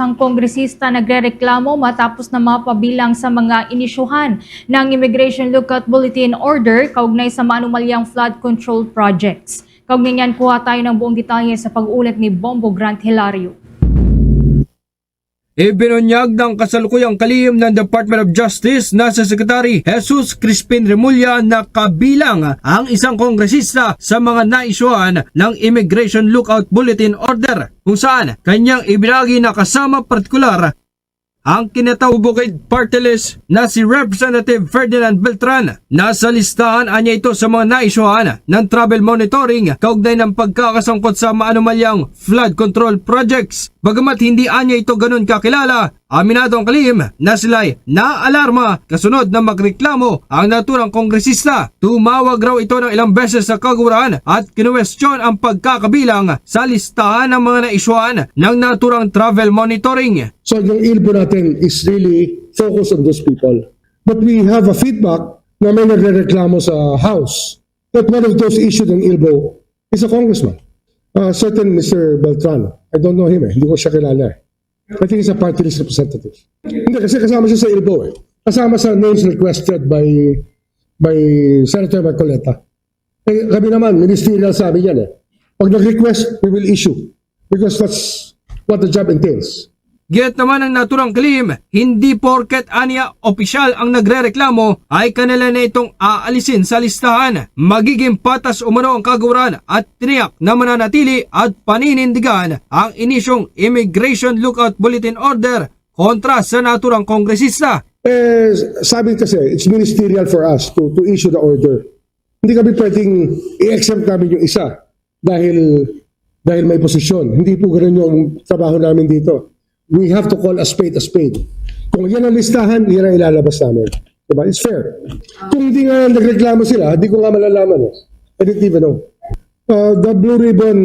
isang kongresista nagrereklamo matapos na mapabilang sa mga inisyuhan ng Immigration Lookout Bulletin Order kaugnay sa maanumalyang flood control projects. Kaugnay niyan, kuha tayo ng buong detalye sa pag-ulat ni Bombo Grant Hilario. Ibinunyag ng kasalukuyang kalihim ng Department of Justice na sa Secretary Jesus Crispin Remulla na kabilang ang isang kongresista sa mga naisyuhan ng Immigration Lookout Bulletin Order kung saan kanyang ibinagi na kasama partikular ang kinatawbukid party list na si Representative Ferdinand Beltran. Nasa listahan anya ito sa mga naisyuhan ng travel monitoring kaugnay ng pagkakasangkot sa maanumalyang flood control projects. Bagamat hindi anya ito ganun kakilala, aminado ang kalihim na sila'y naaalarma kasunod na magreklamo ang naturang kongresista. Tumawag raw ito ng ilang beses sa kagurahan at kinuwestiyon ang pagkakabilang sa listahan ng mga naisyuhan ng naturang travel monitoring. So yung ilbo natin is really focused on those people. But we have a feedback na may nagre-reklamo sa House that one of those issued ng ilbo is a congressman. Uh, certain Mr. Beltran. I don't know him eh. Hindi ko siya kilala eh. I think he's a party representative. Hindi kasi kasama siya sa ilbo eh. Kasama sa names requested by by Senator Marcoleta. Eh, kami naman, ministerial sabi yan eh. Pag nag-request, we will issue. Because that's what the job entails. Giyat naman ang naturang claim, hindi porket anya opisyal ang nagrereklamo ay kanila na itong aalisin sa listahan. Magiging patas umano ang kaguran at tiniyak na mananatili at paninindigan ang inisyong Immigration Lookout Bulletin Order kontra sa naturang kongresista. Eh, sabi kasi, it's ministerial for us to, to issue the order. Hindi kami pwedeng i-exempt namin yung isa dahil dahil may posisyon. Hindi po ganun yung trabaho namin dito. We have to call a spade a spade. Kung yan ang listahan, yan ang ilalabas namin. Diba? It's fair. Kung hindi nga nagreklamo sila, hindi ko nga malalaman. Eh. I didn't even know. Uh, the Blue Ribbon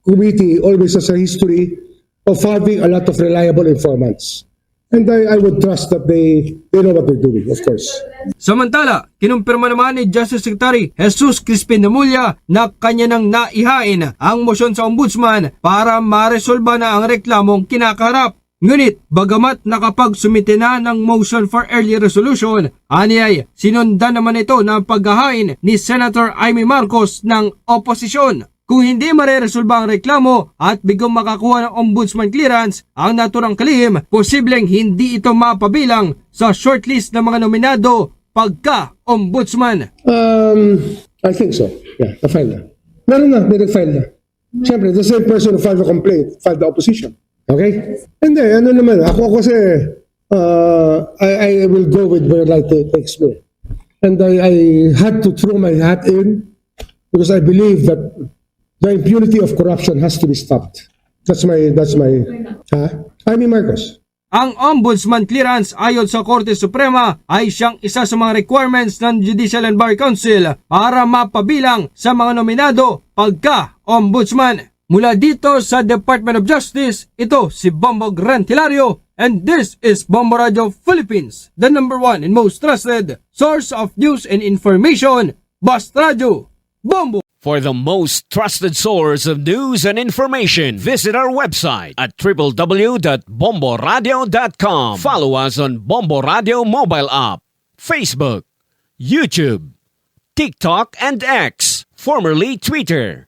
Committee always has a history of having a lot of reliable informants. And I, I would trust that they, they know what they're doing, of course. Samantala, kinumpirma naman ni Justice Secretary Jesus Crispin Demulla na kanya nang naihain ang motion sa ombudsman para maresolba na ang reklamong kinakaharap. Ngunit, bagamat nakapagsumite na ng motion for early resolution, aniyay sinundan naman ito ng paghahain ni Senator Amy Marcos ng oposisyon. Kung hindi mareresolba ang reklamo at bigong makakuha ng ombudsman clearance ang naturang kalihim, posibleng hindi ito mapabilang sa shortlist ng mga nominado pagka-ombudsman. Um, I think so. Yeah, na-file na. Meron na, may nag-file na. Siyempre, the same person who filed the complaint, filed the opposition. Okay? Hindi, ano naman, ako kasi, uh, I, I will go with where light takes me. And I, I had to throw my hat in because I believe that the impunity of corruption has to be stopped. That's my, that's my, ha? I mean, Marcos. Ang ombudsman clearance ayon sa Korte Suprema ay siyang isa sa mga requirements ng Judicial and Bar Council para mapabilang sa mga nominado pagka-ombudsman. Mula dito sa Department of Justice, ito si Bombo Grantilario and this is Bombo Radio Philippines, the number one and most trusted source of news and information, Bast Radio, Bombo! For the most trusted source of news and information, visit our website at www.bomboradio.com. Follow us on Bombo Radio mobile app, Facebook, YouTube, TikTok, and X, formerly Twitter.